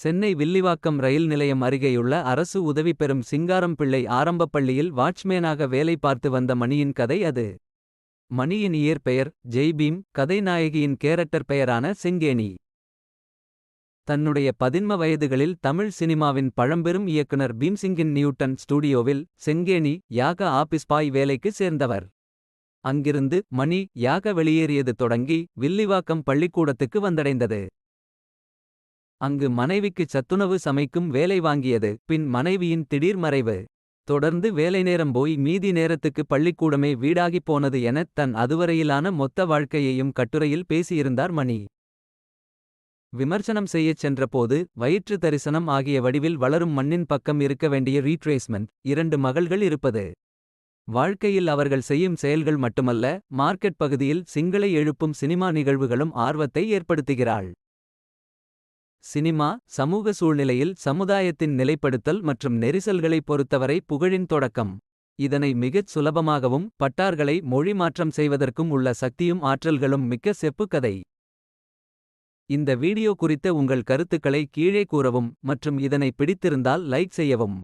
சென்னை வில்லிவாக்கம் ரயில் நிலையம் அருகேயுள்ள அரசு உதவி பெறும் சிங்காரம்பிள்ளை ஆரம்பப் பள்ளியில் வாட்ச்மேனாக வேலை பார்த்து வந்த மணியின் கதை அது. மணியின் இயற்பெயர் ஜெய்பீம் கதைநாயகியின் கேரக்டர் பெயரான செங்கேணி. தன்னுடைய பதின்ம வயதுகளில் தமிழ் சினிமாவின் பழம்பெரும் இயக்குனர் பீம்சிங்கின் நியூட்டன் ஸ்டூடியோவில் செங்கேணி யாக ஆபிஸ் பாய் வேலைக்கு சேர்ந்தவர். அங்கிருந்து மணி யாக வெளியேறியது தொடங்கி வில்லிவாக்கம் பள்ளிக்கூடத்துக்கு வந்தடைந்தது. அங்கு மனைவிக்கு சத்துணவு சமைக்கும் வேலை வாங்கியது பின் மனைவியின் திடீர் மறைவு. தொடர்ந்து வேலைநேரம் போய் மீதி நேரத்துக்கு பள்ளிக்கூடமே வீடாகிப் போனது எனத் தன் அதுவரையிலான மொத்த வாழ்க்கையையும் கட்டுரையில் பேசியிருந்தார் மணி. விமர்சனம் செய்யச் சென்றபோது வயிற்று தரிசனம் ஆகிய வடிவில் வளரும் மண்ணின் பக்கம் இருக்க வேண்டிய ரீட்ரேஸ்மெண்ட் இரண்டு மகள்கள் இருப்பது. வாழ்க்கையில் அவர்கள் செய்யும் செயல்கள் மட்டுமல்ல மார்க்கெட் பகுதியில் சிங்களை எழுப்பும் சினிமா நிகழ்வுகளும் ஆர்வத்தை ஏற்படுத்துகிறாள். சினிமா சமூக சூழ்நிலையில் சமுதாயத்தின் நிலைப்படுத்தல் மற்றும் நெரிசல்களைப் பொறுத்தவரை புகழின் தொடக்கம். இதனை மிகச் சுலபமாகவும் பட்டார்களை மொழி மாற்றம் செய்வதற்கும் உள்ள சக்தியும் ஆற்றல்களும் மிக்க செப்புக் கதை. இந்த வீடியோ குறித்த உங்கள் கருத்துக்களை கீழே கூறவும் மற்றும் இதனை பிடித்திருந்தால் லைக் செய்யவும்.